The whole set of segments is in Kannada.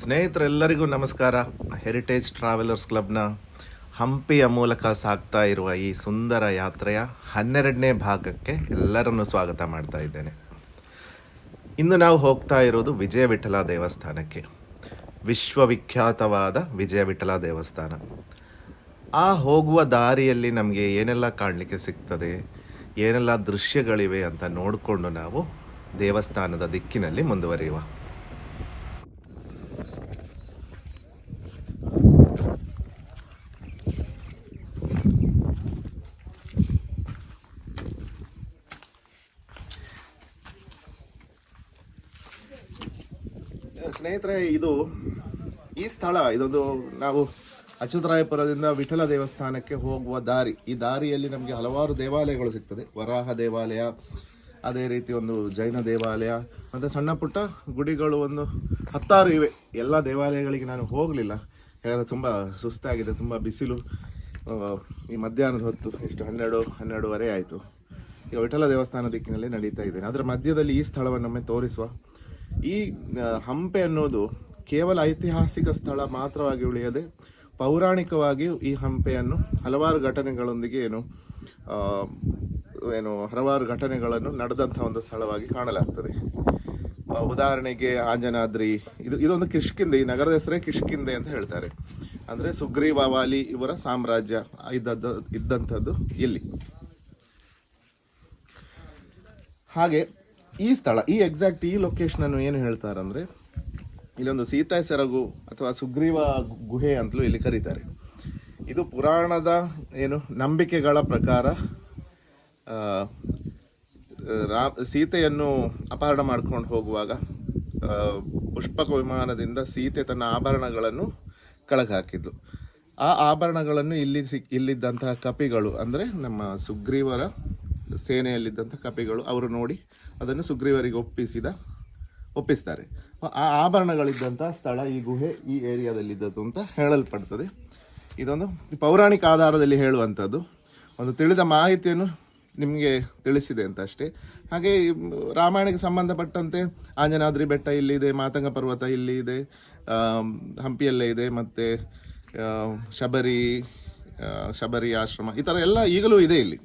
ಸ್ನೇಹಿತರೆಲ್ಲರಿಗೂ ನಮಸ್ಕಾರ. ಹೆರಿಟೇಜ್ ಟ್ರಾವೆಲರ್ಸ್ ಕ್ಲಬ್ನ ಹಂಪಿಯ ಮೂಲಕ ಸಾಗ್ತಾ ಇರುವ ಈ ಸುಂದರ ಯಾತ್ರೆಯ ಹನ್ನೆರಡನೇ ಭಾಗಕ್ಕೆ ಎಲ್ಲರನ್ನು ಸ್ವಾಗತ ಮಾಡ್ತಾ ಇದ್ದೇನೆ. ಇಂದು ನಾವು ಹೋಗ್ತಾ ಇರೋದು ವಿಜಯ ವಿಠಲ ದೇವಸ್ಥಾನಕ್ಕೆ. ವಿಶ್ವವಿಖ್ಯಾತವಾದ ವಿಜಯ ವಿಠಲ ದೇವಸ್ಥಾನ. ಆ ಹೋಗುವ ದಾರಿಯಲ್ಲಿ ನಮಗೆ ಏನೆಲ್ಲ ಕಾಣಲಿಕ್ಕೆ ಸಿಗ್ತದೆ, ಏನೆಲ್ಲ ದೃಶ್ಯಗಳಿವೆ ಅಂತ ನೋಡಿಕೊಂಡು ನಾವು ದೇವಸ್ಥಾನದ ದಿಕ್ಕಿನಲ್ಲಿ ಮುಂದುವರಿಯುವ. ಸ್ನೇಹಿತರೆ, ಇದು ಈ ಸ್ಥಳ, ಇದೊಂದು ನಾವು ಅಚ್ಯುತರಾಯಪುರದಿಂದ ವಿಠಲ ದೇವಸ್ಥಾನಕ್ಕೆ ಹೋಗುವ ದಾರಿ. ಈ ದಾರಿಯಲ್ಲಿ ನಮಗೆ ಹಲವಾರು ದೇವಾಲಯಗಳು ಸಿಗ್ತದೆ. ವರಾಹ ದೇವಾಲಯ, ಅದೇ ರೀತಿ ಒಂದು ಜೈನ ದೇವಾಲಯ, ಮತ್ತು ಸಣ್ಣ ಪುಟ್ಟ ಗುಡಿಗಳು ಒಂದು ಹತ್ತಾರು ಇವೆ. ಎಲ್ಲ ದೇವಾಲಯಗಳಿಗೆ ನಾನು ಹೋಗಲಿಲ್ಲ. ಯಾಕಂದರೆ ತುಂಬ ಸುಸ್ತಾಗಿದೆ, ತುಂಬ ಬಿಸಿಲು. ಈ ಮಧ್ಯಾಹ್ನದ ಹೊತ್ತು ಎಷ್ಟು, ಹನ್ನೆರಡು, ಹನ್ನೆರಡುವರೆ ಆಯಿತು. ಈಗ ವಿಠಲ ದೇವಸ್ಥಾನ ದಿಕ್ಕಿನಲ್ಲಿ ನಡೀತಾ ಇದ್ದೇನೆ. ಅದರ ಮಧ್ಯದಲ್ಲಿ ಈ ಸ್ಥಳವನ್ನು ಸ್ಥಳವನ್ನೊಮ್ಮೆ ತೋರಿಸುವ ಈ ಹಂಪೆ ಅನ್ನೋದು ಕೇವಲ ಐತಿಹಾಸಿಕ ಸ್ಥಳ ಮಾತ್ರವಾಗಿ ಉಳಿಯದೆ ಪೌರಾಣಿಕವಾಗಿ ಈ ಹಂಪೆಯನ್ನು ಹಲವಾರು ಘಟನೆಗಳೊಂದಿಗೆ ಏನು ಏನು ಹಲವಾರು ಘಟನೆಗಳನ್ನು ನಡೆದಂಥ ಒಂದು ಸ್ಥಳವಾಗಿ ಕಾಣಲಾಗ್ತದೆ. ಉದಾಹರಣೆಗೆ ಆಂಜನಾದ್ರಿ, ಇದು, ಇದೊಂದು ಕಿಷ್ಕಿಂದೆ ಈ ನಗರದ ಹೆಸರೇ ಕಿಷ್ಕಿಂದೆ ಅಂತ ಹೇಳ್ತಾರೆ. ಅಂದ್ರೆ ಸುಗ್ರೀವಾವಾಲಿ ಇವರ ಸಾಮ್ರಾಜ್ಯ ಇದ್ದದ್ದು, ಇದ್ದಂಥದ್ದು ಇಲ್ಲಿ. ಹಾಗೆ ಈ ಸ್ಥಳ, ಈ ಎಕ್ಸಾಕ್ಟ್ ಈ ಲೊಕೇಶನ್ ಅನ್ನು ಏನು ಹೇಳ್ತಾರಂದ್ರೆ, ಇಲ್ಲೊಂದು ಸೀತಾ ಸೆರಗು ಅಥವಾ ಸುಗ್ರೀವ ಗುಹೆ ಅಂತಲೂ ಇಲ್ಲಿ ಕರೀತಾರೆ. ಇದು ಪುರಾಣದ ಏನು ನಂಬಿಕೆಗಳ ಪ್ರಕಾರ ರಾ, ಸೀತೆಯನ್ನು ಅಪಹರಣ ಮಾಡ್ಕೊಂಡು ಹೋಗುವಾಗ ಪುಷ್ಪಕ ವಿಮಾನದಿಂದ ಸೀತೆ ತನ್ನ ಆಭರಣಗಳನ್ನು ಕೆಳಗೆ ಹಾಕಿದ್ಲು ಆ ಆಭರಣಗಳನ್ನು ಇಲ್ಲಿ ಸಿಕ್ ಇಲ್ಲಿದ್ದಂತಹ ಕಪಿಗಳು, ಅಂದರೆ ನಮ್ಮ ಸುಗ್ರೀವರ ಸೇನೆಯಲ್ಲಿದ್ದಂಥ ಕಪಿಗಳು, ಅವರು ನೋಡಿ ಅದನ್ನು ಸುಗ್ರೀವರಿಗೆ ಒಪ್ಪಿಸಿದ, ಒಪ್ಪಿಸ್ತಾರೆ. ಆ ಆಭರಣಗಳಿದ್ದಂಥ ಸ್ಥಳ, ಈ ಗುಹೆ ಈ ಏರಿಯಾದಲ್ಲಿದ್ದದ್ದು ಅಂತ ಹೇಳಲ್ಪಡ್ತದೆ. ಇದೊಂದು ಪೌರಾಣಿಕ ಆಧಾರದಲ್ಲಿ ಹೇಳುವಂಥದ್ದು. ಒಂದು ತಿಳಿದ ಮಾಹಿತಿಯನ್ನು ನಿಮಗೆ ತಿಳಿಸಿದೆ ಅಂತ ಅಷ್ಟೇ. ಹಾಗೆ ರಾಮಾಯಣಕ್ಕೆ ಸಂಬಂಧಪಟ್ಟಂತೆ ಆಂಜನಾದ್ರಿ ಬೆಟ್ಟ ಇಲ್ಲಿದೆ, ಮಾತಂಗ ಪರ್ವತ ಇಲ್ಲಿ ಇದೆ ಹಂಪಿಯಲ್ಲೇ ಇದೆ, ಮತ್ತು ಶಬರಿ ಶಬರಿ ಆಶ್ರಮ, ಈ ಥರ ಎಲ್ಲ ಈಗಲೂ ಇದೆ ಇಲ್ಲಿ.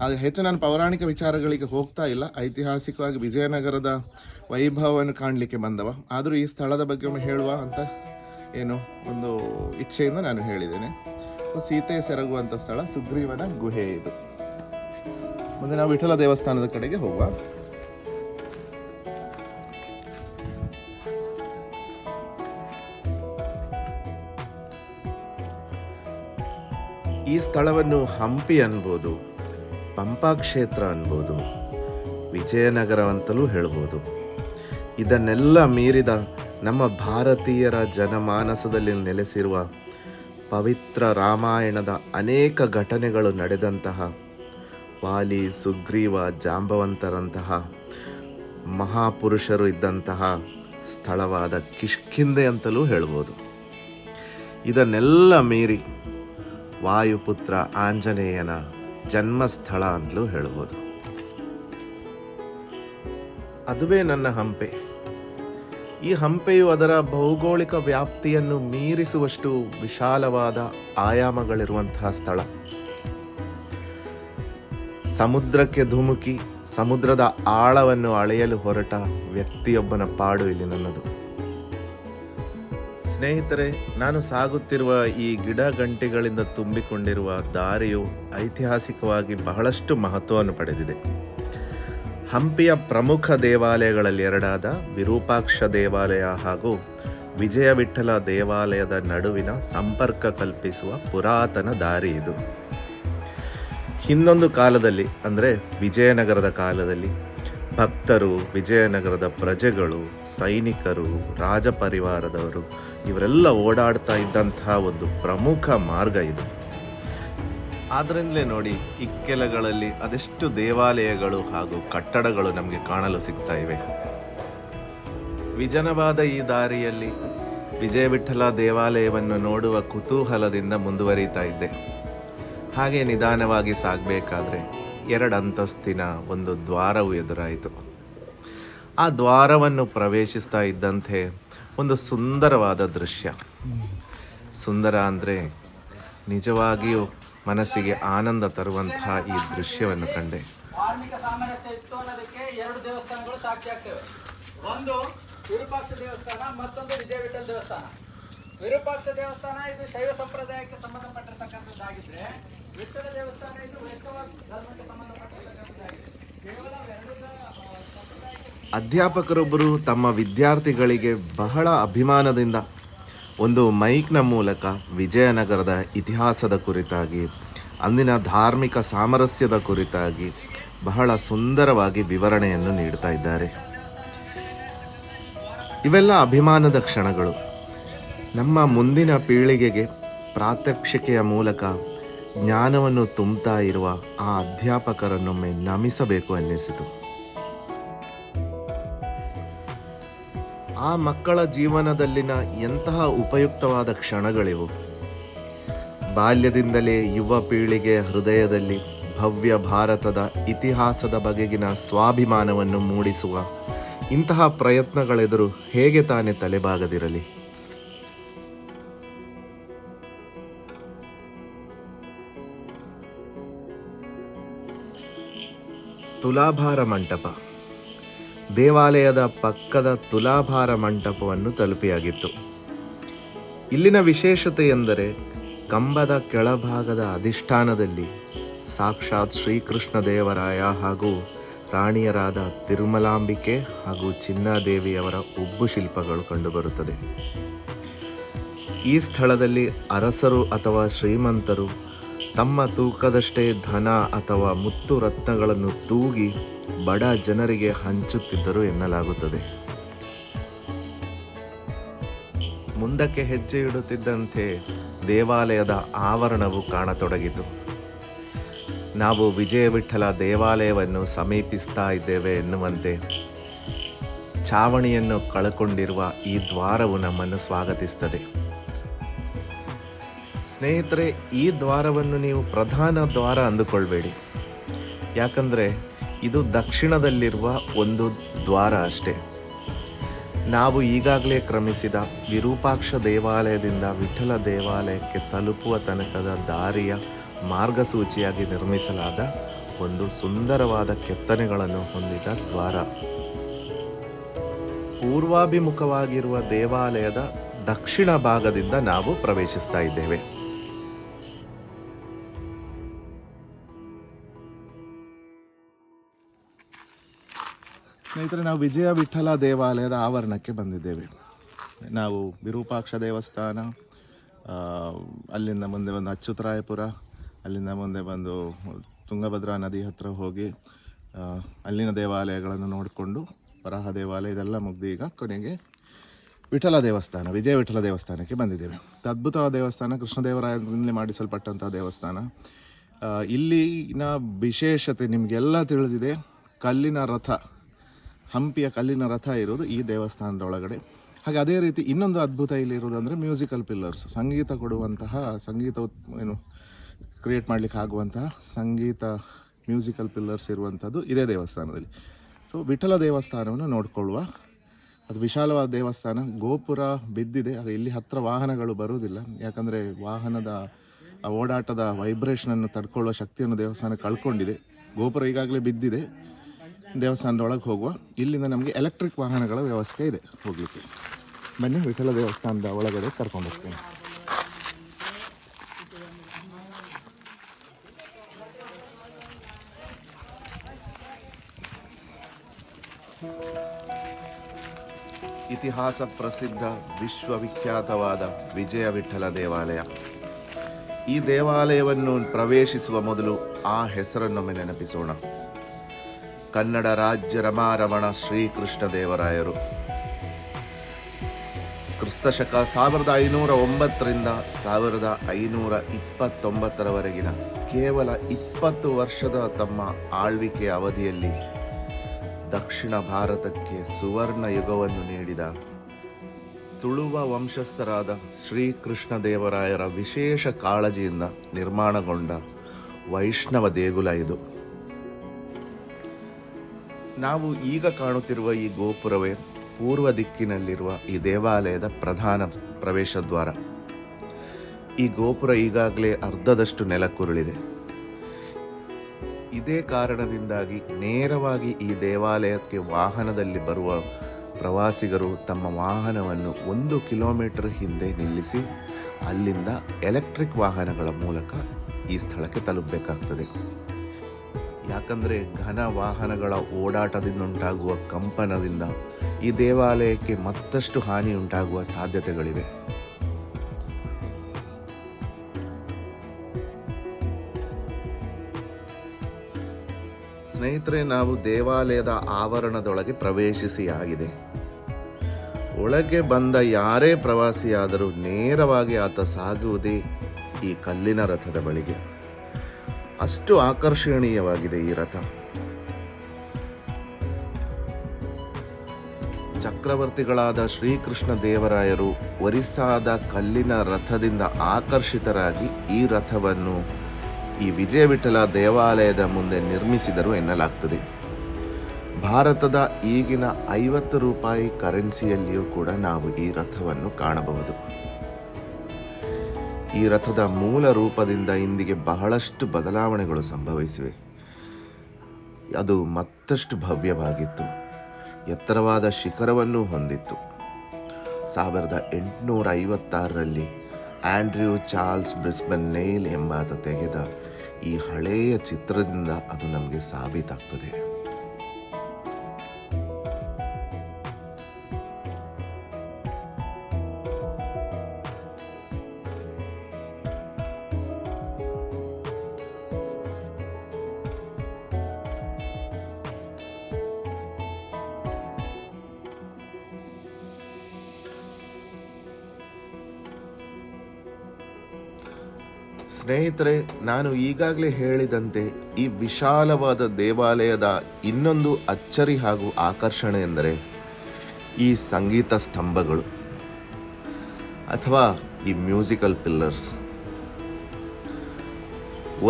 ಅದು ಹೆಚ್ಚು ನಾನು ಪೌರಾಣಿಕ ವಿಚಾರಗಳಿಗೆ ಹೋಗ್ತಾ ಇಲ್ಲ. ಐತಿಹಾಸಿಕವಾಗಿ ವಿಜಯನಗರದ ವೈಭವವನ್ನು ಕಾಣಲಿಕ್ಕೆ ಬಂದವ. ಆದರೂ ಈ ಸ್ಥಳದ ಬಗ್ಗೆ ಒಮ್ಮೆ ಹೇಳುವ ಅಂತ ಏನು ಒಂದು ಇಚ್ಛೆಯಿಂದ ನಾನು ಹೇಳಿದ್ದೇನೆ. ಸೀತೆ ಸೆರಗುವಂಥ ಸ್ಥಳ, ಸುಗ್ರೀವನ ಗುಹೆ ಇದು. ಮುಂದೆ ನಾವು ವಿಠಲ ದೇವಸ್ಥಾನದ ಕಡೆಗೆ ಹೋಗುವ. ಈ ಸ್ಥಳವನ್ನು ಹಂಪಿ ಅನ್ಬೋದು. ಪಂಪಾ ಕ್ಷೇತ್ರ ಅನ್ಬೋದು ವಿಜಯನಗರ ಅಂತಲೂ ಹೇಳ್ಬೋದು. ಇದನ್ನೆಲ್ಲ ಮೀರಿದ ನಮ್ಮ ಭಾರತೀಯರ ಜನಮಾನಸದಲ್ಲಿ ನೆಲೆಸಿರುವ ಪವಿತ್ರ ರಾಮಾಯಣದ ಅನೇಕ ಘಟನೆಗಳು ನಡೆದಂತಹ ವಾಲಿ ಸುಗ್ರೀವ ಜಾಂಬವಂತರಂತಹ ಮಹಾಪುರುಷರು ಇದ್ದಂತಹ ಸ್ಥಳವಾದ ಕಿಷ್ಕಿಂದೆ ಅಂತಲೂ ಹೇಳ್ಬೋದು. ಇದನ್ನೆಲ್ಲ ಮೀರಿ ವಾಯುಪುತ್ರ ಆಂಜನೇಯನ ಜನ್ಮಸ್ಥಳ ಅಂತಲೂ ಹೇಳ್ಬೋದು. ಅದುವೇ ನನ್ನ ಹಂಪೆ. ಈ ಹಂಪೆಯು ಅದರ ಭೌಗೋಳಿಕ ವ್ಯಾಪ್ತಿಯನ್ನು ಮೀರಿಸುವಷ್ಟು ವಿಶಾಲವಾದ ಆಯಾಮಗಳಿರುವಂತಹ ಸ್ಥಳ. ಸಮುದ್ರಕ್ಕೆ ಧುಮುಕಿ, ಸಮುದ್ರದ ಆಳವನ್ನು ಅಳೆಯಲು ಹೊರಟ ವ್ಯಕ್ತಿಯೊಬ್ಬನ ಪಾಡು ಇಲ್ಲಿ ನನ್ನದು. ಸ್ನೇಹಿತರೆ, ನಾನು ಸಾಗುತ್ತಿರುವ ಈ ಗಿಡ ಗಂಟೆಗಳಿಂದ ತುಂಬಿಕೊಂಡಿರುವ ದಾರಿಯು ಐತಿಹಾಸಿಕವಾಗಿ ಬಹಳಷ್ಟು ಮಹತ್ವವನ್ನು ಪಡೆದಿದೆ. ಹಂಪಿಯ ಪ್ರಮುಖ ದೇವಾಲಯಗಳಲ್ಲಿ ಎರಡಾದ ವಿರೂಪಾಕ್ಷ ದೇವಾಲಯ ಹಾಗೂ ವಿಜಯ ವಿಠಲ ದೇವಾಲಯದ ನಡುವಿನ ಸಂಪರ್ಕ ಕಲ್ಪಿಸುವ ಪುರಾತನ ದಾರಿ ಇದು. ಹಿಂದೊಂದು ಕಾಲದಲ್ಲಿ, ಅಂದರೆ ವಿಜಯನಗರದ ಕಾಲದಲ್ಲಿ ಭಕ್ತರು, ವಿಜಯನಗರದ ಪ್ರಜೆಗಳು, ಸೈನಿಕರು, ರಾಜಪರಿವಾರದವರು, ಇವರೆಲ್ಲ ಓಡಾಡ್ತಾ ಇದ್ದಂತಹ ಒಂದು ಪ್ರಮುಖ ಮಾರ್ಗ ಇದು. ಆದ್ರಿಂದಲೇ ನೋಡಿ, ಇಕ್ಕೆಲಗಳಲ್ಲಿ ಅದೆಷ್ಟು ದೇವಾಲಯಗಳು ಹಾಗೂ ಕಟ್ಟಡಗಳು ನಮಗೆ ಕಾಣಲು ಸಿಗ್ತಾ ಇವೆ. ವಿಜನವಾದ ಈ ದಾರಿಯಲ್ಲಿ ವಿಜಯ ವಿಠಲ ದೇವಾಲಯವನ್ನು ನೋಡುವ ಕುತೂಹಲದಿಂದ ಮುಂದುವರಿತಾ ಇದ್ದೆ. ಹಾಗೆ ನಿಧಾನವಾಗಿ ಸಾಗಬೇಕಾದ್ರೆ ಎರಡು ಅಂತಸ್ತಿನ ಒಂದು ದ್ವಾರವು ಎದುರಾಯಿತು. ಆ ದ್ವಾರವನ್ನು ಪ್ರವೇಶಿಸ್ತಾ ಇದ್ದಂತೆ ಒಂದು ಸುಂದರವಾದ ದೃಶ್ಯ. ಸುಂದರ ಅಂದರೆ ನಿಜವಾಗಿಯೂ ಮನಸ್ಸಿಗೆ ಆನಂದ ತರುವಂತಹ ಈ ದೃಶ್ಯವನ್ನು ಕಂಡೆ. ಧಾರ್ಮಿಕ ಸಾಮರಸ್ಯ ಇತ್ತು ಅನ್ನೋದಕ್ಕೆ ಎರಡು ದೇವಸ್ಥಾನಗಳು ಸಾಕ್ಷಿ ಆಗ್ತವೆ. ಒಂದು ವಿರೂಪಾಕ್ಷ ದೇವಸ್ಥಾನ, ಮತ್ತೊಂದು ವಿಜಯ ವಿಠಲ್ ದೇವಸ್ಥಾನ. ವಿರೂಪಾಕ್ಷ ದೇವಸ್ಥಾನ, ಇದು ಶೈವ ಸಂಪ್ರದಾಯಕ್ಕೆ ಸಂಬಂಧಪಟ್ಟಿರ್ತಕ್ಕಂಥದ್ದಾಗಿದ್ರೆ ವಿಠಲ ದೇವಸ್ಥಾನ, ಇದು ವೈಷ್ಣವ ಧರ್ಮಕ್ಕೆ ಸಂಬಂಧಪಟ್ಟಿರ್ತಕ್ಕಂಥದ್ದಾಗಿದೆ ಕೇವಲ ಅಧ್ಯಾಪಕರೊಬ್ಬರು ತಮ್ಮ ವಿದ್ಯಾರ್ಥಿಗಳಿಗೆ ಬಹಳ ಅಭಿಮಾನದಿಂದ ಒಂದು ಮೈಕ್ನ ಮೂಲಕ ವಿಜಯನಗರದ ಇತಿಹಾಸದ ಕುರಿತಾಗಿ, ಅಂದಿನ ಧಾರ್ಮಿಕ ಸಾಮರಸ್ಯದ ಕುರಿತಾಗಿ ಬಹಳ ಸುಂದರವಾಗಿ ವಿವರಣೆಯನ್ನು ನೀಡ್ತಾ ಇದ್ದಾರೆ. ಇವೆಲ್ಲ ಅಭಿಮಾನದ ಕ್ಷಣಗಳು. ನಮ್ಮ ಮುಂದಿನ ಪೀಳಿಗೆಗೆ ಪ್ರಾತ್ಯಕ್ಷಿಕೆಯ ಮೂಲಕ ಜ್ಞಾನವನ್ನು ತುಂಬುತ್ತಾ ಇರುವ ಆ ಅಧ್ಯಾಪಕರನ್ನೊಮ್ಮೆ ನಮಿಸಬೇಕು ಅನ್ನಿಸಿತು. ಆ ಮಕ್ಕಳ ಜೀವನದಲ್ಲಿನ ಎಂತಹ ಉಪಯುಕ್ತವಾದ ಕ್ಷಣಗಳಿವು. ಬಾಲ್ಯದಿಂದಲೇ ಯುವ ಪೀಳಿಗೆಯ ಹೃದಯದಲ್ಲಿ ಭವ್ಯ ಭಾರತದ ಇತಿಹಾಸದ ಬಗೆಗಿನ ಸ್ವಾಭಿಮಾನವನ್ನು ಮೂಡಿಸುವ ಇಂತಹ ಪ್ರಯತ್ನಗಳೆದುರು ಹೇಗೆ ತಾನೇ ತಲೆಬಾಗದಿರಲಿ. ತುಲಾಭಾರ ಮಂಟಪ. ದೇವಾಲಯದ ಪಕ್ಕದ ತುಲಾಭಾರ ಮಂಟಪವನ್ನು ತಲುಪಿಯಾಗಿತ್ತು. ಇಲ್ಲಿನ ವಿಶೇಷತೆ ಎಂದರೆ ಕಂಬದ ಕೆಳಭಾಗದ ಅಧಿಷ್ಠಾನದಲ್ಲಿ ಸಾಕ್ಷಾತ್ ಶ್ರೀಕೃಷ್ಣ ದೇವರಾಯ ಹಾಗೂ ರಾಣಿಯರಾದ ತಿರುಮಲಾಂಬಿಕೆ ಹಾಗೂ ಚಿನ್ನಾದೇವಿಯವರ ಉಬ್ಬು ಶಿಲ್ಪಗಳು ಕಂಡುಬರುತ್ತದೆ. ಈ ಸ್ಥಳದಲ್ಲಿ ಅರಸರು ಅಥವಾ ಶ್ರೀಮಂತರು ತಮ್ಮ ತೂಕದಷ್ಟೇ ಧನ ಅಥವಾ ಮುತ್ತು ರತ್ನಗಳನ್ನು ತೂಗಿ ಬಡ ಜನರಿಗೆ ಹಂಚುತ್ತಿದ್ದರು ಎನ್ನಲಾಗುತ್ತದೆ. ಮುಂದಕ್ಕೆ ಹೆಜ್ಜೆ ಇಡುತ್ತಿದ್ದಂತೆ ದೇವಾಲಯದ ಆವರಣವು ಕಾಣತೊಡಗಿತು. ನಾವು ವಿಜಯ ವಿಠಲ ದೇವಾಲಯವನ್ನು ಸಮೀಪಿಸ್ತಾ ಇದ್ದೇವೆ ಎನ್ನುವಂತೆ ಚಾವಣಿಯನ್ನು ಕಳಕೊಂಡಿರುವ ಈ ದ್ವಾರವು ನಮ್ಮನ್ನು ಸ್ವಾಗತಿಸ್ತದೆ ಸ್ನೇಹಿತರೆ, ಈ ದ್ವಾರವನ್ನು ನೀವು ಪ್ರಧಾನ ದ್ವಾರ ಅಂದುಕೊಳ್ಬೇಡಿ. ಯಾಕಂದರೆ ಇದು ದಕ್ಷಿಣದಲ್ಲಿರುವ ಒಂದು ದ್ವಾರ ಅಷ್ಟೇ. ನಾವು ಈಗಾಗಲೇ ಕ್ರಮಿಸಿದ ವಿರೂಪಾಕ್ಷ ದೇವಾಲಯದಿಂದ ವಿಠಲ ದೇವಾಲಯಕ್ಕೆ ತಲುಪುವ ತನಕದ ದಾರಿಯ ಮಾರ್ಗಸೂಚಿಯಾಗಿ ನಿರ್ಮಿಸಲಾದ ಒಂದು ಸುಂದರವಾದ ಕೆತ್ತನೆಗಳನ್ನು ಹೊಂದಿದ ದ್ವಾರ. ಪೂರ್ವಾಭಿಮುಖವಾಗಿರುವ ದೇವಾಲಯದ ದಕ್ಷಿಣ ಭಾಗದಿಂದ ನಾವು ಪ್ರವೇಶಿಸ್ತಾ ಇದ್ದೇವೆ. ಸ್ನೇಹಿತರೆ, ನಾವು ವಿಜಯ ವಿಠಲ ದೇವಾಲಯದ ಆವರಣಕ್ಕೆ ಬಂದಿದ್ದೇವೆ. ನಾವು ವಿರೂಪಾಕ್ಷ ದೇವಸ್ಥಾನ ಅಲ್ಲಿಂದ ಮುಂದೆ ಬಂದು ಅಚ್ಯುತರಾಯಪುರ ಅಲ್ಲಿಂದ ಮುಂದೆ ಬಂದು ತುಂಗಭದ್ರಾ ನದಿ ಹತ್ರ ಹೋಗಿ ಅಲ್ಲಿನ ದೇವಾಲಯಗಳನ್ನು ನೋಡಿಕೊಂಡು ವರಾಹ ದೇವಾಲಯ, ಇದೆಲ್ಲ ಮುಗ್ದು ಈಗ ಕೊನೆಗೆ ವಿಠಲ ದೇವಸ್ಥಾನ, ವಿಜಯ ವಿಠಲ ದೇವಸ್ಥಾನಕ್ಕೆ ಬಂದಿದ್ದೇವೆ. ಅದ್ಭುತವಾದ ದೇವಸ್ಥಾನ, ಕೃಷ್ಣದೇವರಾಯನಲ್ಲಿ ಮಾಡಿಸಲ್ಪಟ್ಟಂಥ ದೇವಸ್ಥಾನ. ಇಲ್ಲಿನ ವಿಶೇಷತೆ ನಿಮಗೆಲ್ಲ ತಿಳಿದಿದೆ. ಕಲ್ಲಿನ ರಥ ಹಂಪಿಯ ಕಲ್ಲಿನ ರಥ ಇರೋದು ಈ ದೇವಸ್ಥಾನದ ಒಳಗಡೆ ಹಾಗೆ ಅದೇ ರೀತಿ ಇನ್ನೊಂದು ಅದ್ಭುತ ಇಲ್ಲಿ ಇರೋದು ಅಂದರೆ ಮ್ಯೂಸಿಕಲ್ ಪಿಲ್ಲರ್ಸ್ ಸಂಗೀತ ಕೊಡುವಂತಹ, ಸಂಗೀತ ಏನು ಕ್ರಿಯೇಟ್ ಮಾಡಲಿಕ್ಕೆ ಆಗುವಂತಹ ಸಂಗೀತ ಮ್ಯೂಸಿಕಲ್ ಪಿಲ್ಲರ್ಸ್ ಇರುವಂಥದ್ದು ಇದೇ ದೇವಸ್ಥಾನದಲ್ಲಿ. ಸೊ ವಿಠಲ ದೇವಸ್ಥಾನವನ್ನು ನೋಡಿಕೊಳ್ಳುವ. ಅದು ವಿಶಾಲವಾದ ದೇವಸ್ಥಾನ. ಗೋಪುರ ಬಿದ್ದಿದೆ. ಅದು ಇಲ್ಲಿ ಹತ್ತಿರ ವಾಹನಗಳು ಬರುವುದಿಲ್ಲ. ಯಾಕಂದರೆ ವಾಹನದ ಓಡಾಟದ ವೈಬ್ರೇಷನನ್ನು ತಡ್ಕೊಳ್ಳುವ ಶಕ್ತಿಯನ್ನು ದೇವಸ್ಥಾನ ಕಳ್ಕೊಂಡಿದೆ. ಗೋಪುರ ಈಗಾಗಲೇ ಬಿದ್ದಿದೆ. ದೇವಸ್ಥಾನದ ಒಳಗೆ ಹೋಗುವ. ಇಲ್ಲಿಂದ ನಮಗೆ ಎಲೆಕ್ಟ್ರಿಕ್ ವಾಹನಗಳ ವ್ಯವಸ್ಥೆ ಇದೆ ಹೋಗಲಿಕ್ಕೆ. ಬನ್ನಿ, ವಿಠಲ ದೇವಸ್ಥಾನದ ಒಳಗಡೆ ಕರ್ಕೊಂಡು ಹೋಗ್ತೀನಿ. ಇತಿಹಾಸ ಪ್ರಸಿದ್ಧ, ವಿಶ್ವವಿಖ್ಯಾತವಾದ ವಿಜಯ ವಿಠಲ ದೇವಾಲಯ. ಈ ದೇವಾಲಯವನ್ನು ಪ್ರವೇಶಿಸುವ ಮೊದಲು ಆ ಹೆಸರನ್ನೊಮ್ಮೆ ನೆನಪಿಸೋಣ. ಕನ್ನಡ ರಾಜ್ಯ ರಮಾರಮಣ ಶ್ರೀಕೃಷ್ಣ ದೇವರಾಯರು ಕ್ರಿಸ್ತಶಕ ಸಾವಿರದ ಐನೂರ ಒಂಬತ್ತರಿಂದ ಸಾವಿರದ ಐನೂರ ಇಪ್ಪತ್ತೊಂಬತ್ತರವರೆಗಿನ ಕೇವಲ ಇಪ್ಪತ್ತು ವರ್ಷದ ತಮ್ಮ ಆಳ್ವಿಕೆಯ ಅವಧಿಯಲ್ಲಿ ದಕ್ಷಿಣ ಭಾರತಕ್ಕೆ ಸುವರ್ಣ ಯುಗವನ್ನು ನೀಡಿದ ತುಳುವ ವಂಶಸ್ಥರಾದ ಶ್ರೀಕೃಷ್ಣ ದೇವರಾಯರ ವಿಶೇಷ ಕಾಳಜಿಯಿಂದ ನಿರ್ಮಾಣಗೊಂಡ ವೈಷ್ಣವ ದೇಗುಲ ಇದು. ನಾವು ಈಗ ಕಾಣುತ್ತಿರುವ ಈ ಗೋಪುರವೇ ಪೂರ್ವ ದಿಕ್ಕಿನಲ್ಲಿರುವ ಈ ದೇವಾಲಯದ ಪ್ರಧಾನ ಪ್ರವೇಶ ದ್ವಾರ. ಈ ಗೋಪುರ ಈಗಾಗಲೇ ಅರ್ಧದಷ್ಟು ನೆಲಕ್ಕುರುಳಿದೆ ಇದೇ ಕಾರಣದಿಂದಾಗಿ ನೇರವಾಗಿ ಈ ದೇವಾಲಯಕ್ಕೆ ವಾಹನದಲ್ಲಿ ಬರುವ ಪ್ರವಾಸಿಗರು ತಮ್ಮ ವಾಹನವನ್ನು ಒಂದು ಕಿಲೋಮೀಟರ್ ಹಿಂದೆ ನಿಲ್ಲಿಸಿ ಅಲ್ಲಿಂದ ಎಲೆಕ್ಟ್ರಿಕ್ ವಾಹನಗಳ ಮೂಲಕ ಈ ಸ್ಥಳಕ್ಕೆ ತಲುಪಬೇಕಾಗ್ತದೆ. ಯಾಕಂದರೆ ಘನ ವಾಹನಗಳ ಓಡಾಟದಿಂದುಂಟಾಗುವ ಕಂಪನದಿಂದ ಈ ದೇವಾಲಯಕ್ಕೆ ಮತ್ತಷ್ಟು ಹಾನಿ ಉಂಟಾಗುವ ಸಾಧ್ಯತೆಗಳಿವೆ. ಸ್ನೇಹಿತರೆ, ನಾವು ದೇವಾಲಯದ ಆವರಣದೊಳಗೆ ಪ್ರವೇಶಿಸಿ ಆಗಿದೆ. ಒಳಗೆ ಬಂದ ಯಾರೇ ಪ್ರವಾಸಿಯಾದರೂ ನೇರವಾಗಿ ಆತ ಸಾಗುವುದೇ ಈ ಕಲ್ಲಿನ ರಥದ ಬಳಿಗೆ. ಅಷ್ಟು ಆಕರ್ಷಣೀಯವಾಗಿದೆ ಈ ರಥ. ಚಕ್ರವರ್ತಿಗಳಾದ ಶ್ರೀಕೃಷ್ಣ ದೇವರಾಯರು ಒರಿಸ್ಸಾದ ಕಲ್ಲಿನ ರಥದಿಂದ ಆಕರ್ಷಿತರಾಗಿ ಈ ರಥವನ್ನು ಈ ವಿಜಯ ವಿಠಲ ದೇವಾಲಯದ ಮುಂದೆ ನಿರ್ಮಿಸಿದರು ಎನ್ನಲಾಗ್ತದೆ. ಭಾರತದ ಈಗಿನ ಐವತ್ತು ರೂಪಾಯಿ ಕರೆನ್ಸಿಯಲ್ಲಿಯೂ ಕೂಡ ನಾವು ಈ ರಥವನ್ನು ಕಾಣಬಹುದು. ಈ ರಥದ ಮೂಲ ರೂಪದಿಂದ ಇಂದಿಗೆ ಬಹಳಷ್ಟು ಬದಲಾವಣೆಗಳು ಸಂಭವಿಸಿವೆ. ಅದು ಮತ್ತಷ್ಟು ಭವ್ಯವಾಗಿತ್ತು. ಎತ್ತರವಾದ ಶಿಖರವನ್ನು ಹೊಂದಿತ್ತು. ಸಾವಿರದ ಎಂಟುನೂರ ಐವತ್ತಾರರಲ್ಲಿ ಆಂಡ್ರ್ಯೂ ಚಾರ್ಲ್ಸ್ ಬ್ರಿಸ್ಬನ್ ನೇಲ್ ಎಂಬಾತ ತೆಗೆದ ಈ ಹಳೆಯ ಚಿತ್ರದಿಂದ ಅದು ನಮಗೆ ಸಾಬೀತಾಗ್ತದೆ. ಸ್ನೇಹಿತರೆ, ನಾನು ಈಗಾಗಲೇ ಹೇಳಿದಂತೆ ಈ ವಿಶಾಲವಾದ ದೇವಾಲಯದ ಇನ್ನೊಂದು ಅಚ್ಚರಿ ಹಾಗೂ ಆಕರ್ಷಣೆ ಎಂದರೆ ಈ ಸಂಗೀತ ಸ್ತಂಭಗಳು ಅಥವಾ ಈ ಮ್ಯೂಸಿಕಲ್ ಪಿಲ್ಲರ್ಸ್.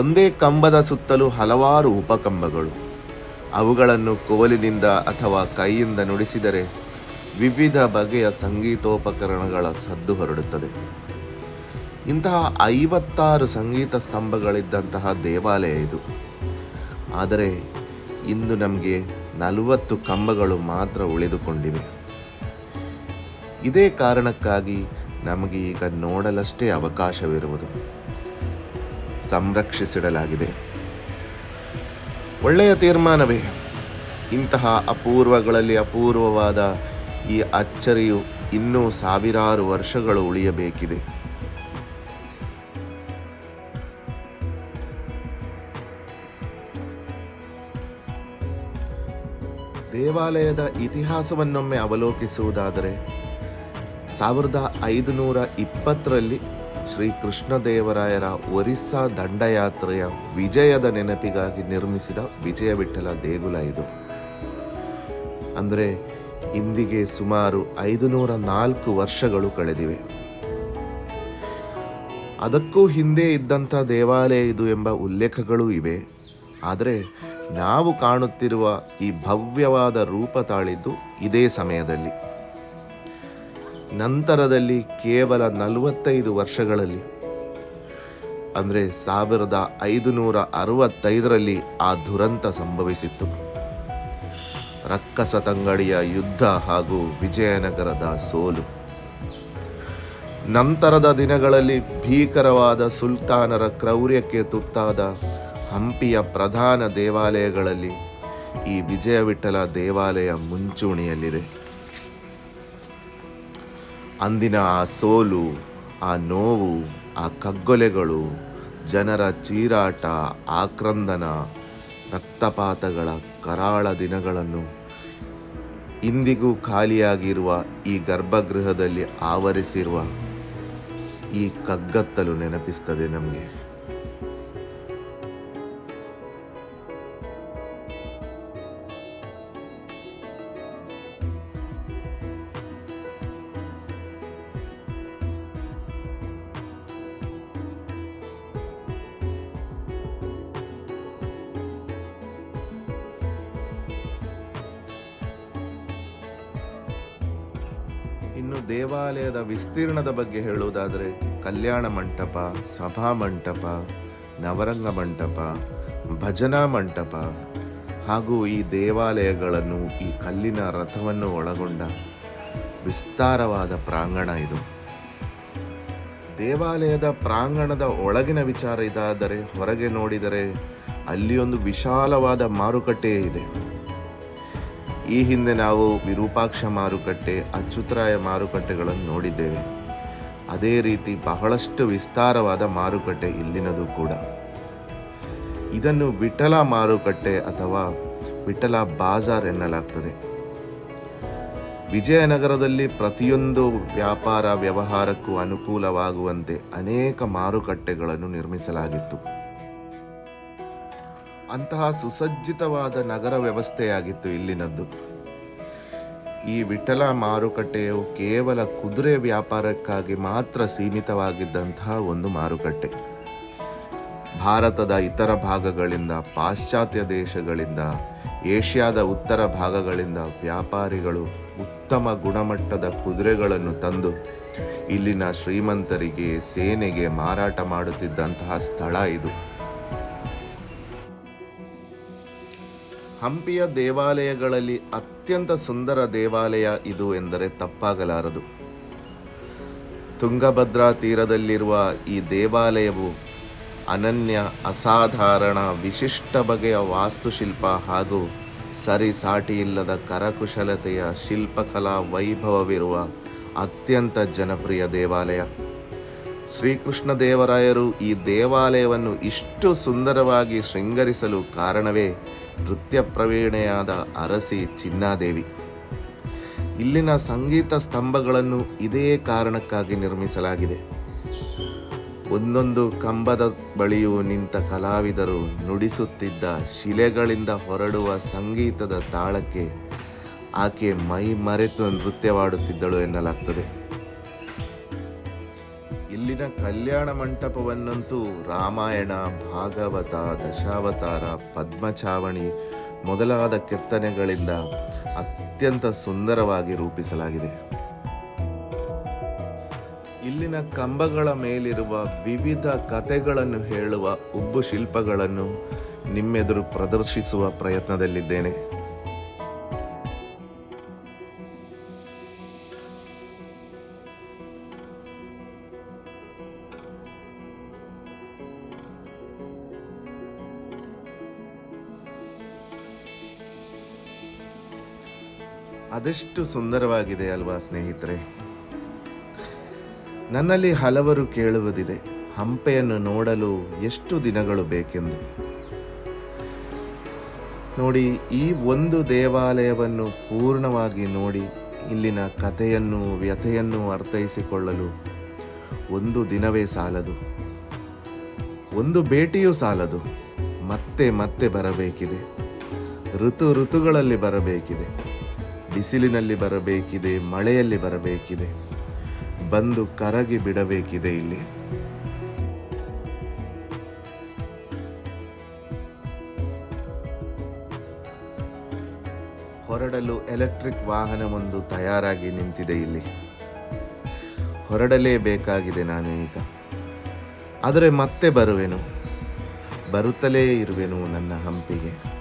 ಒಂದೇ ಕಂಬದ ಸುತ್ತಲೂ ಹಲವಾರು ಉಪಕಂಬಗಳು. ಅವುಗಳನ್ನು ಕೋಲಿನಿಂದ ಅಥವಾ ಕೈಯಿಂದ ನುಡಿಸಿದರೆ ವಿವಿಧ ಬಗೆಯ ಸಂಗೀತೋಪಕರಣಗಳ ಸದ್ದು ಹೊರಡುತ್ತದೆ. ಇಂತಹ ಐವತ್ತಾರು ಸಂಗೀತ ಸ್ತಂಭಗಳಿದ್ದಂತಹ ದೇವಾಲಯ ಇದು. ಆದರೆ ಇಂದು ನಮಗೆ ನಲವತ್ತು ಕಂಬಗಳು ಮಾತ್ರ ಉಳಿದುಕೊಂಡಿವೆ. ಇದೇ ಕಾರಣಕ್ಕಾಗಿ ನಮಗೆ ಈಗ ನೋಡಲಷ್ಟೇ ಅವಕಾಶವಿರುವುದು. ಸಂರಕ್ಷಿಸಿಡಲಾಗಿದೆ. ಒಳ್ಳೆಯ ತೀರ್ಮಾನವೇ. ಇಂತಹ ಅಪೂರ್ವಗಳಲ್ಲಿ ಅಪೂರ್ವವಾದ ಈ ಅಚ್ಚರಿಯು ಇನ್ನೂ ಸಾವಿರಾರು ವರ್ಷಗಳು ಉಳಿಯಬೇಕಿದೆ. ದೇವಾಲಯದ ಇತಿಹಾಸವನ್ನೊಮ್ಮೆ ಅವಲೋಕಿಸುವುದಾದರೆ ಸಾವಿರದ ಐದುನೂರ ಇಪ್ಪತ್ತರಲ್ಲಿ ಶ್ರೀ ಕೃಷ್ಣದೇವರಾಯರ ಒರಿಸ್ಸಾ ದಂಡಯಾತ್ರೆಯ ವಿಜಯದ ನೆನಪಿಗಾಗಿ ನಿರ್ಮಿಸಿದ ವಿಜಯ ವಿಠಲ ದೇಗುಲ ಇದು. ಅಂದರೆ ಇಂದಿಗೆ ಸುಮಾರು ಐದುನೂರ ನಾಲ್ಕು ವರ್ಷಗಳು ಕಳೆದಿವೆ. ಅದಕ್ಕೂ ಹಿಂದೆ ಇದ್ದಂಥ ದೇವಾಲಯ ಇದು ಎಂಬ ಉಲ್ಲೇಖಗಳೂ ಇವೆ. ಆದರೆ ನಾವು ಕಾಣುತ್ತಿರುವ ಈ ಭವ್ಯವಾದ ರೂಪ ತಾಳಿದ್ದು ಇದೇ ಸಮಯದಲ್ಲಿ. ನಂತರದಲ್ಲಿ ಕೇವಲ ನಲವತ್ತೈದು ವರ್ಷಗಳಲ್ಲಿ, ಅಂದರೆ ಸಾವಿರದ ಐದುನೂರ ಅರವತ್ತೈದರಲ್ಲಿ ಆ ದುರಂತ ಸಂಭವಿಸಿತ್ತು. ರಕ್ಕಸ ತಂಗಡಿಯ ಯುದ್ಧ ಹಾಗೂ ವಿಜಯನಗರದ ಸೋಲು. ನಂತರದ ದಿನಗಳಲ್ಲಿ ಭೀಕರವಾದ ಸುಲ್ತಾನರ ಕ್ರೌರ್ಯಕ್ಕೆ ತುತ್ತಾದ ಹಂಪಿಯ ಪ್ರಧಾನ ದೇವಾಲಯಗಳಲ್ಲಿ ಈ ವಿಜಯವಿಠಲ ದೇವಾಲಯ ಮುಂಚೂಣಿಯಲ್ಲಿದೆ. ಅಂದಿನ ಆ ಸೋಲು, ಆ ನೋವು, ಆ ಕಗ್ಗೊಲೆಗಳು, ಜನರ ಚೀರಾಟ, ಆಕ್ರಂದನ, ರಕ್ತಪಾತಗಳ ಕರಾಳ ದಿನಗಳನ್ನು ಇಂದಿಗೂ ಖಾಲಿಯಾಗಿರುವ ಈ ಗರ್ಭಗೃಹದಲ್ಲಿ ಆವರಿಸಿರುವ ಈ ಕಗ್ಗತ್ತಲು ನೆನಪಿಸ್ತದೆ ನಮಗೆ. ವಿಸ್ತೀರ್ಣದ ಬಗ್ಗೆ ಹೇಳುವುದಾದರೆ ಕಲ್ಯಾಣ ಮಂಟಪ, ಸಭಾ ಮಂಟಪ, ನವರಂಗ ಮಂಟಪ, ಭಜನಾ ಮಂಟಪ ಹಾಗೂ ಈ ದೇವಾಲಯಗಳನ್ನು ಈ ಕಲ್ಲಿನ ರಥವನ್ನು ಒಳಗೊಂಡ ವಿಸ್ತಾರವಾದ ಪ್ರಾಂಗಣ ಇದು. ದೇವಾಲಯದ ಪ್ರಾಂಗಣದ ಒಳಗಿನ ವಿಚಾರ ಇದಾದರೆ ಹೊರಗೆ ನೋಡಿದರೆ ಅಲ್ಲಿ ಒಂದು ವಿಶಾಲವಾದ ಮಾರುಕಟ್ಟೆ ಇದೆ. ಈ ಹಿಂದೆ ನಾವು ವಿರೂಪಾಕ್ಷ ಮಾರುಕಟ್ಟೆ, ಅಚ್ಯುತರಾಯ ಮಾರುಕಟ್ಟೆಗಳನ್ನು ನೋಡಿದ್ದೇವೆ. ಅದೇ ರೀತಿ ಬಹಳಷ್ಟು ವಿಸ್ತಾರವಾದ ಮಾರುಕಟ್ಟೆ ಇಲ್ಲಿನದು ಕೂಡ. ಇದನ್ನು ವಿಠಲ ಮಾರುಕಟ್ಟೆ ಅಥವಾ ವಿಠಲ ಬಾಜಾರ್ ಎನ್ನಲಾಗ್ತದೆ. ವಿಜಯನಗರದಲ್ಲಿ ಪ್ರತಿಯೊಂದು ವ್ಯಾಪಾರ ವ್ಯವಹಾರಕ್ಕೂ ಅನುಕೂಲವಾಗುವಂತೆ ಅನೇಕ ಮಾರುಕಟ್ಟೆಗಳನ್ನು ನಿರ್ಮಿಸಲಾಗಿತ್ತು. ಅಂತಹ ಸುಸಜ್ಜಿತವಾದ ನಗರ ವ್ಯವಸ್ಥೆಯಾಗಿತ್ತು ಇಲ್ಲಿನದ್ದು. ಈ ವಿಠಲ ಮಾರುಕಟ್ಟೆಯು ಕೇವಲ ಕುದುರೆ ವ್ಯಾಪಾರಕ್ಕಾಗಿ ಮಾತ್ರ ಸೀಮಿತವಾಗಿದ್ದಂತಹ ಒಂದು ಮಾರುಕಟ್ಟೆ. ಭಾರತದ ಇತರ ಭಾಗಗಳಿಂದ, ಪಾಶ್ಚಾತ್ಯ ದೇಶಗಳಿಂದ, ಏಷ್ಯಾದ ಉತ್ತರ ಭಾಗಗಳಿಂದ ವ್ಯಾಪಾರಿಗಳು ಉತ್ತಮ ಗುಣಮಟ್ಟದ ಕುದುರೆಗಳನ್ನು ತಂದು, ಇಲ್ಲಿನ ಶ್ರೀಮಂತರಿಗೆ, ಸೇನೆಗೆ ಮಾರಾಟ ಮಾಡುತ್ತಿದ್ದಂತಹ ಸ್ಥಳ ಇದು. ಹಂಪಿಯ ದೇವಾಲಯಗಳಲ್ಲಿ ಅತ್ಯಂತ ಸುಂದರ ದೇವಾಲಯ ಇದು ಎಂದರೆ ತಪ್ಪಾಗಲಾರದು. ತುಂಗಭದ್ರಾ ತೀರದಲ್ಲಿರುವ ಈ ದೇವಾಲಯವು ಅನನ್ಯ, ಅಸಾಧಾರಣ, ವಿಶಿಷ್ಟ ಬಗೆಯ ವಾಸ್ತುಶಿಲ್ಪ ಹಾಗೂ ಸರಿಸಾಟಿ ಇಲ್ಲದ ಕರಕುಶಲತೆಯ ಶಿಲ್ಪಕಲಾ ವೈಭವವಿರುವ ಅತ್ಯಂತ ಜನಪ್ರಿಯ ದೇವಾಲಯ. ಶ್ರೀಕೃಷ್ಣ ದೇವರಾಯರು ಈ ದೇವಾಲಯವನ್ನು ಇಷ್ಟು ಸುಂದರವಾಗಿ ಶೃಂಗರಿಸಲು ಕಾರಣವೇ ನೃತ್ಯ ಪ್ರವೀಣೆಯಾದ ಅರಸಿ ಚಿನ್ನಾದೇವಿ. ಇಲ್ಲಿನ ಸಂಗೀತ ಸ್ತಂಭಗಳನ್ನು ಇದೇ ಕಾರಣಕ್ಕಾಗಿ ನಿರ್ಮಿಸಲಾಗಿದೆ. ಒಂದೊಂದು ಕಂಬದ ಬಳಿಯೂ ನಿಂತ ಕಲಾವಿದರು ನುಡಿಸುತ್ತಿದ್ದ ಶಿಲೆಗಳಿಂದ ಹೊರಡುವ ಸಂಗೀತದ ತಾಳಕ್ಕೆ ಆಕೆ ಮೈ ಮರೆತು ನೃತ್ಯವಾಡುತ್ತಿದ್ದಳು ಎನ್ನಲಾಗ್ತದೆ. ಇಲ್ಲಿನ ಕಲ್ಯಾಣ ಮಂಟಪವನ್ನಂತೂ ರಾಮಾಯಣ, ಭಾಗವತ, ದಶಾವತಾರ, ಪದ್ಮಚಾವಣಿ ಮೊದಲಾದ ಕೆತ್ತನೆಗಳಿಂದ ಅತ್ಯಂತ ಸುಂದರವಾಗಿ ರೂಪಿಸಲಾಗಿದೆ. ಇಲ್ಲಿನ ಕಂಬಗಳ ಮೇಲಿರುವ ವಿವಿಧ ಕಥೆಗಳನ್ನು ಹೇಳುವ ಉಬ್ಬು ಶಿಲ್ಪಗಳನ್ನು ನಿಮ್ಮೆದುರು ಪ್ರದರ್ಶಿಸುವ ಪ್ರಯತ್ನದಲ್ಲಿದ್ದೇನೆ. ಅದೆಷ್ಟು ಸುಂದರವಾಗಿದೆ ಅಲ್ವಾ ಸ್ನೇಹಿತರೆ? ನನ್ನಲ್ಲಿ ಹಲವರು ಕೇಳುವುದಿದೆ, ಹಂಪೆಯನ್ನು ನೋಡಲು ಎಷ್ಟು ದಿನಗಳು ಬೇಕೆಂದು. ನೋಡಿ, ಈ ಒಂದು ದೇವಾಲಯವನ್ನು ಪೂರ್ಣವಾಗಿ ನೋಡಿ, ಇಲ್ಲಿನ ಕಥೆಯನ್ನು ವ್ಯಥೆಯನ್ನು ಅರ್ಥೈಸಿಕೊಳ್ಳಲು ಒಂದು ದಿನವೇ ಸಾಲದು. ಒಂದು ಭೇಟಿಯೂ ಸಾಲದು. ಮತ್ತೆ ಮತ್ತೆ ಬರಬೇಕಿದೆ. ಋತು ಋತುಗಳಲ್ಲಿ ಬರಬೇಕಿದೆ. ಬಿಸಿಲಿನಲ್ಲಿ ಬರಬೇಕಿದೆ, ಮಳೆಯಲ್ಲಿ ಬರಬೇಕಿದೆ. ಬಂದು ಕರಗಿ ಬಿಡಬೇಕಿದೆ ಇಲ್ಲಿ. ಹೊರಡಲು ಎಲೆಕ್ಟ್ರಿಕ್ ವಾಹನವೊಂದು ತಯಾರಾಗಿ ನಿಂತಿದೆ ಇಲ್ಲಿ. ಹೊರಡಲೇಬೇಕಾಗಿದೆ ನಾನು ಈಗ. ಆದರೆ ಮತ್ತೆ ಬರುವೆನು. ಬರುತ್ತಲೇ ಇರುವೆನು ನನ್ನ ಹಂಪಿಗೆ.